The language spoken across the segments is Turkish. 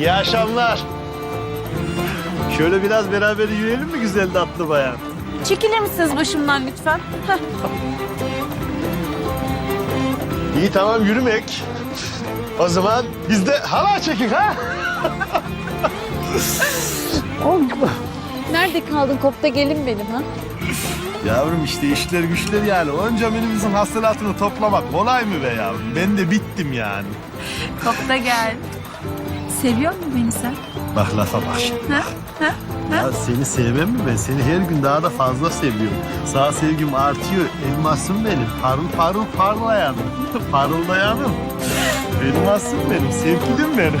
İyi akşamlar. Şöyle biraz beraber yürüyelim mi güzel tatlı bayan? Çekilir misiniz başımdan lütfen? Heh. İyi tamam yürümek. O zaman biz de halay çekin ha? Nerede kaldın kopta gelin benim ha? Yavrum işte işler güçler yani. Onca minimizin hasılatını toplamak kolay mı be yavrum? Ben de bittim yani. Kopta gel. Seviyor mu beni sen? Bak lafa bak şimdi. Ha? Ha? Ya seni sevmem mi ben? Seni her gün daha da fazla seviyorum. Sağ sevgim artıyor. Elmasım benim. Parıl parıl parlayanım. Parıldayanım. Elmasım benim. Sevgilim benim.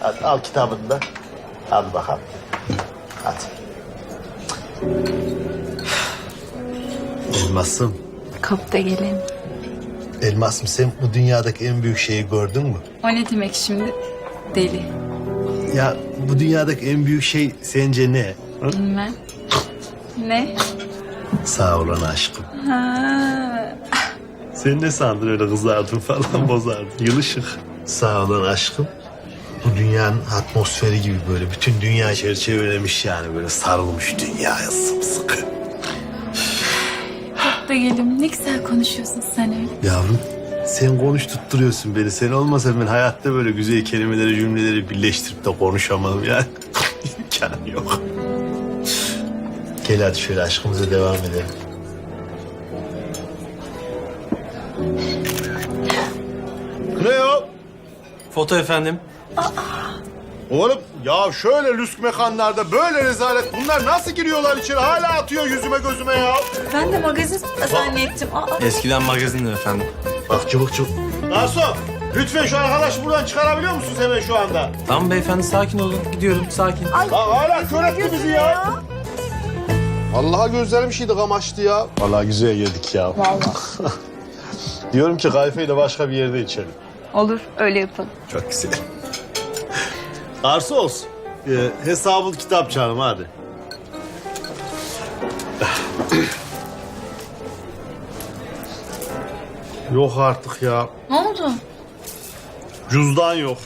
Hadi al kitabını da. Hadi bakalım. Hadi. Elmasım. Kopta gelin. Elmasım sen bu dünyadaki en büyük şeyi gördün mü? O ne demek şimdi? Deli. Ya bu dünyadaki en büyük şey sence ne? Bilmem. Ne? Sağ olan aşkım. Ha. Sen ne sandın öyle kızardın falan bozardın. Yılışık. Sağ olan aşkım. Bu dünyanın atmosferi gibi böyle bütün dünya çerçevelemiş yani böyle sarılmış dünyaya sımsıkı. Kopta gelin. Ne güzel konuşuyorsun sen öyle. Yavrum sen konuş tutturuyorsun beni. Sen olmasa ben hayatta böyle güzel kelimeleri cümleleri birleştirip de konuşamam yani. İmkanı yok. Gel hadi şöyle aşkımıza devam edelim. Ne o? Foto efendim. Oğlum ya şöyle lüsk mekanlarda böyle rezalet bunlar nasıl giriyorlar içeri hala atıyor yüzüme gözüme ya. Ben de magazin zannettim. Aa. Eskiden magazindi efendim. Bak çabuk çabuk. Garson lütfen şu arkadaşı buradan çıkarabiliyor musunuz hemen şu anda? Tamam beyefendi sakin olun. Gidiyorum sakin. Lan hala kör etti bizi ya. Allah'a gözlerim şeydi kamaştı ya. Vallahi güzel yedik ya. Vallahi. Diyorum ki kayfayı da başka bir yerde içelim. Olur öyle yapalım. Çok güzel. Arsa olsun. Ee, hesabı kitap canım hadi. yok artık ya. Ne oldu? Cüzdan yok.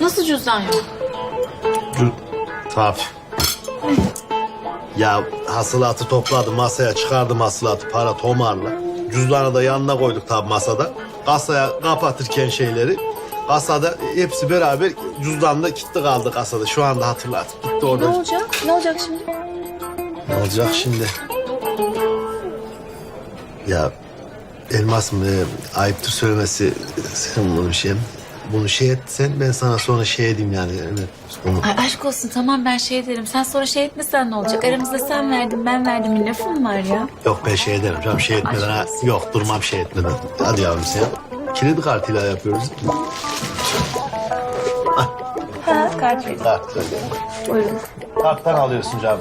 Nasıl cüzdan yok? Cüz... Tabii. Ya hasılatı topladı masaya çıkardı hasılatı para tomarla. Cüzdanı da yanına koyduk tabii masada. Kasaya kapatırken şeyleri kasada hepsi beraber cüzdanla kilitli kaldı kasada. Şu anda hatırladım. Gitti Ne orada. olacak? Ne olacak şimdi? Ne olacak şimdi? Ya elmas mı ayıptır söylemesi sen bunu şey bunu şey et sen ben sana sonra şey edeyim yani. Evet, bunu. Ay aşk olsun tamam ben şey derim. Sen sonra şey etmesen ne olacak? Aramızda sen verdin ben verdim lafım var ya. Yok ben şey ederim canım şey etmeden ha. Yok durmam şey etmeden. Hadi yavrum sen. Kredi kartıyla yapıyoruz. Ha kart verin. Kart. Buyurun. Karttan alıyorsun canım.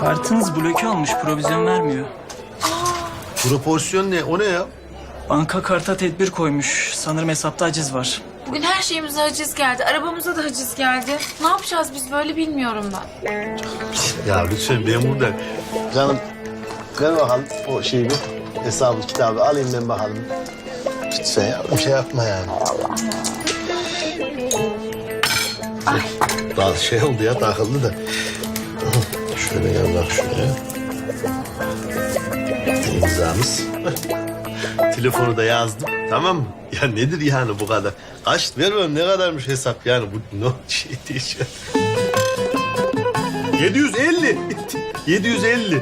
Kartınız bloke olmuş, provizyon vermiyor. Proporsiyon ne? O ne ya? Banka karta tedbir koymuş. Sanırım hesapta aciz var. Bugün her şeyimize haciz geldi. Arabamıza da haciz geldi. Ne yapacağız biz böyle bilmiyorum ben. Ya lütfen ben burada. Canım ver bakalım o şeyi bir hesabı kitabı alayım ben bakalım. Lütfen ya bir şey yapma yani. Allah. Daha şey oldu ya takıldı da. Şöyle gel bak şuraya. İmzamız. Telefonu da yazdım. Tamam mı? Ya nedir yani bu kadar? Kaç vermem ne kadarmış hesap yani bu ne şey değil. 750. 750.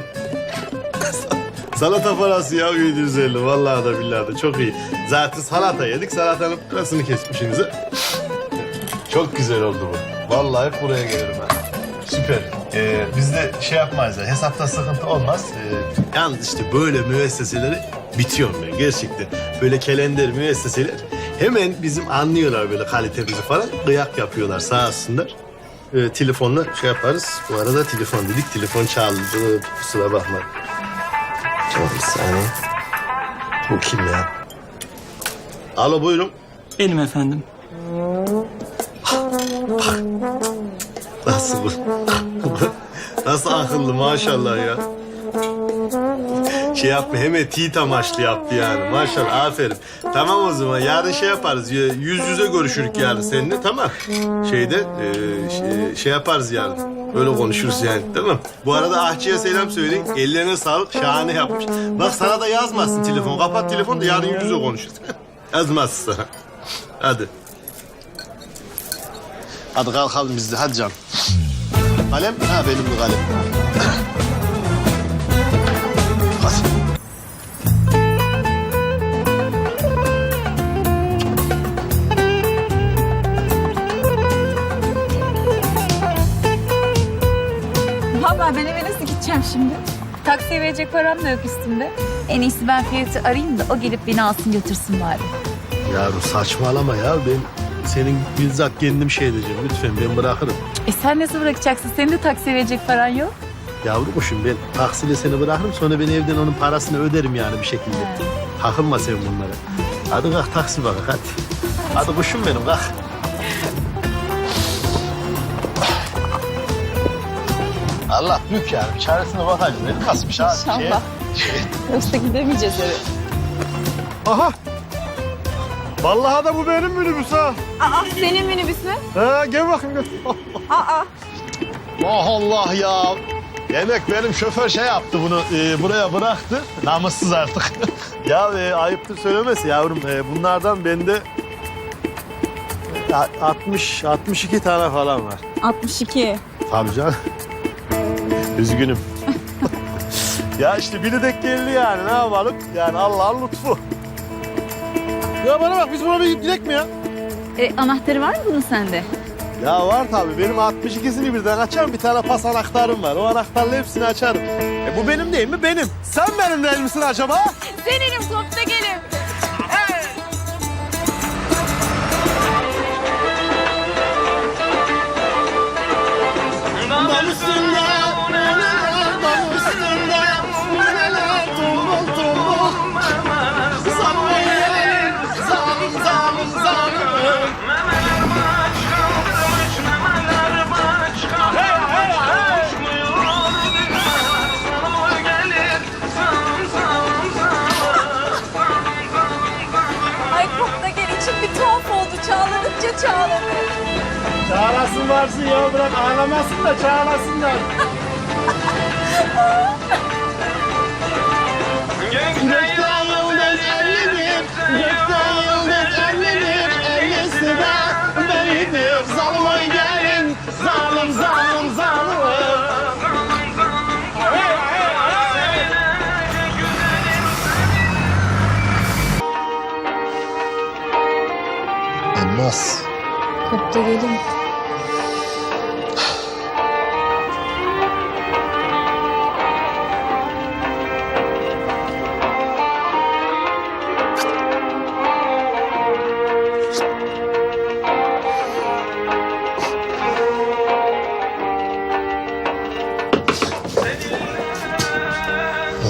Salata parası ya 750. Vallahi da billahi de çok iyi. Zaten salata yedik. Salatanın parasını kesmişsiniz. Çok güzel oldu bu. Vallahi buraya gelirim ben. Süper. Ee, biz de şey yapmayız. ya, Hesapta sıkıntı olmaz. Ee, yalnız işte böyle müesseseleri bitiyorum ben gerçekten. Böyle kalender müesseseler hemen bizim anlıyorlar böyle kalitemizi falan. Kıyak yapıyorlar sağ olsunlar. Ee, telefonla şey yaparız. Bu arada telefon dedik. Telefon çaldı. Kusura bakma. Tamam bir saniye. Bu kim ya? Alo buyurun. Benim efendim. Nasıl bu? Nasıl akıllı maşallah ya. Şey yapma hemen tiyit amaçlı yaptı yani. Maşallah aferin. Tamam o zaman yarın şey yaparız. Yüz yüze görüşürük yarın seninle tamam. Şeyde e, şey, şey yaparız yarın. Öyle konuşuruz yani tamam. Bu arada Ahçı'ya selam söyleyin. Ellerine sağlık. Şahane yapmış. Bak sana da yazmazsın telefon. Kapat telefonu da yarın yüz yüze konuşuruz. Yazmazsın sana. Hadi. Hadi kalkalım biz de. Hadi canım. Kalem? Ha benim bu kalem. Şimdi? Taksiye verecek param da yok üstümde. En iyisi ben Ferit'i arayayım da o gelip beni alsın götürsün bari. Yavrum saçmalama ya. Ben senin bizzat kendim şey edeceğim. Lütfen ben bırakırım. E sen nasıl bırakacaksın? Senin de taksiye verecek paran yok. Yavrumuşum ben taksiyle seni bırakırım sonra ben evden onun parasını öderim yani bir şekilde. Takılma sen bunlara. Hadi kalk taksi bak hadi. Hadi kuşum benim kalk. Allah büyük yani. Çaresine bakacağız. Ne kasmış ha? İnşallah. Yoksa gidemeyeceğiz eve. Aha. Vallahi da bu benim minibüs ha. Aa senin minibüs mü? Ha gel bakayım gel. Aa. Oh Allah ya. Demek benim şoför şey yaptı bunu e, buraya bıraktı. Namussuz artık. ya e, ayıptır söylemesi yavrum. E, bunlardan bende e, 60 62 tane falan var. 62. Tabii canım. Üzgünüm. ya işte biri denk geldi yani ne yapalım? Yani Allah'ın lütfu. Ya bana bak biz buna bir gidelim mi ya? E, anahtarı var mı bunun sende? Ya var tabii. Benim 62'sini birden açarım. Bir tane pas anahtarım var. O anahtarla hepsini açarım. E bu benim değil mi? Benim. Sen benim değil misin acaba? Seninim kopta gelin. Çağladı. Çağlasın varsın ya bırak ağlamasın da çağlasın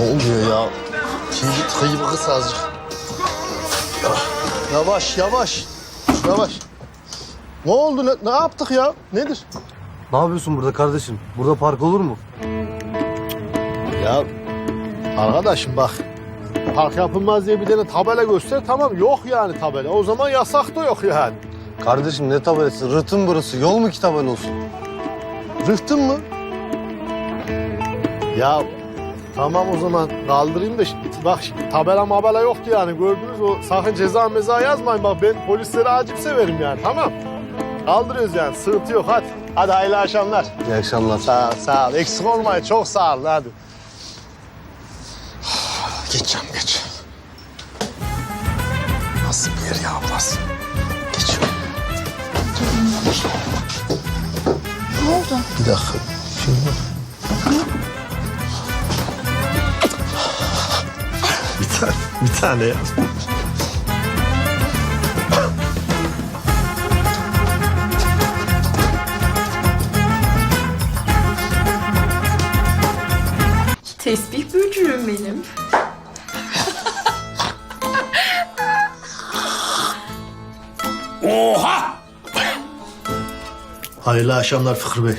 Oluyor ya? Kıyı, kıyı azıcık. Yavaş, yavaş. Yavaş. Ne oldu? Ne, ne yaptık ya? Nedir? Ne yapıyorsun burada kardeşim? Burada park olur mu? Ya arkadaşım bak. Park yapılmaz diye bir tane tabela göster. Tamam yok yani tabela. O zaman yasak da yok yani. Kardeşim ne tabelası? Rıhtım burası. Yol mu ki tabela olsun? Rıhtın mı? Ya tamam o zaman kaldırayım da şimdi, bak şimdi tabela mabela yoktu yani gördünüz o sakın ceza meza yazmayın bak ben polisleri acip severim yani tamam. Kaldırıyoruz yani sıkıntı yok hadi. Hadi hayırlı akşamlar. İyi akşamlar. Sağ ol, sağ ol. Eksik olmayın çok sağ olun hadi. Geçeceğim geç. Nasıl bir yer ya burası? Geçiyorum. Ne oldu? Bir dakika. Şimdi... bir tane, bir tane ya. Tesbih böcüğüm benim. Oha! Hayırlı akşamlar Fıkrı Bey.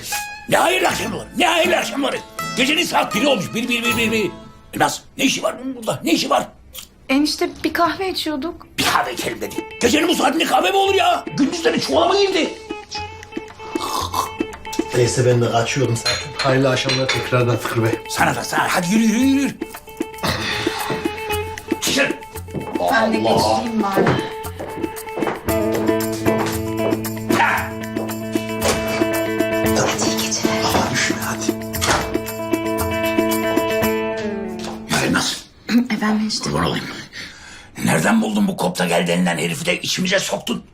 Ne hayırlı akşamlar, ne hayırlı akşamlar. Gecenin saat biri olmuş, bir, bir, bir, bir, bir. Elmas ne işi var bunun burada? Ne işi var? Enişte bir kahve içiyorduk. Bir kahve içelim dedi. Gecenin bu saatinde kahve mi olur ya? Gündüzleri çuvala mı girdi? Neyse ben de kaçıyorum zaten. Hayırlı akşamlar tekrardan Fikri Bey. Sana da sana. Hadi yürü yürü yürü. Çıkın. Ben de geçeyim bari. Hadi iyi geceler. Ama üşüme hadi. Ya Elmas Efendim enişte. kurban olayım. Nereden buldun bu kopta gel denilen herifi de içimize soktun?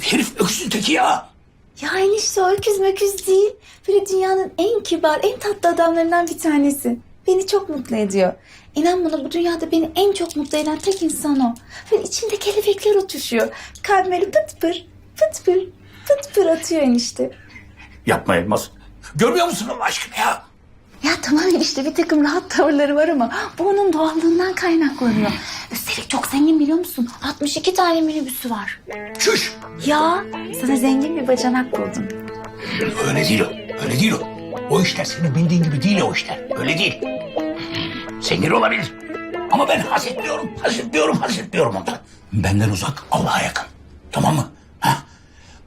Herif öksüz teki ya. Ya enişte o öküz möküz değil. Böyle dünyanın en kibar, en tatlı adamlarından bir tanesi. Beni çok mutlu ediyor. İnan bana bu dünyada beni en çok mutlu eden tek insan o. Böyle içimde kelebekler uçuşuyor. Kalbim öyle pıt pır, pıt pır, pıt pır atıyor enişte. Yapma Elmas. Görmüyor musun Allah aşkına ya? Ya tamam enişte bir takım rahat tavırları var ama bu onun doğallığından kaynaklanıyor. Üstelik çok zengin biliyor musun? 62 tane minibüsü var. Çüş. Ya sana zengin bir bacanak buldum. Öyle değil o. Öyle değil o. O işler senin bildiğin gibi değil o işler. Öyle değil. Zengin olabilir. Ama ben haz etmiyorum. Haz etmiyorum, haz etmiyorum ondan. Benden uzak, Allah'a yakın. Tamam mı? Ha?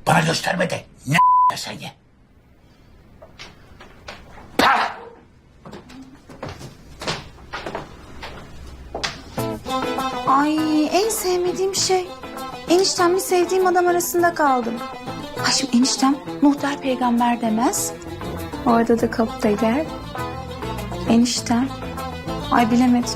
Bana gösterme de ne sen ye. Ay en sevmediğim şey. Eniştemle sevdiğim adam arasında kaldım. Ay şimdi eniştem muhtar peygamber demez. Orada da kapıda gel. Eniştem. Ay bilemedim.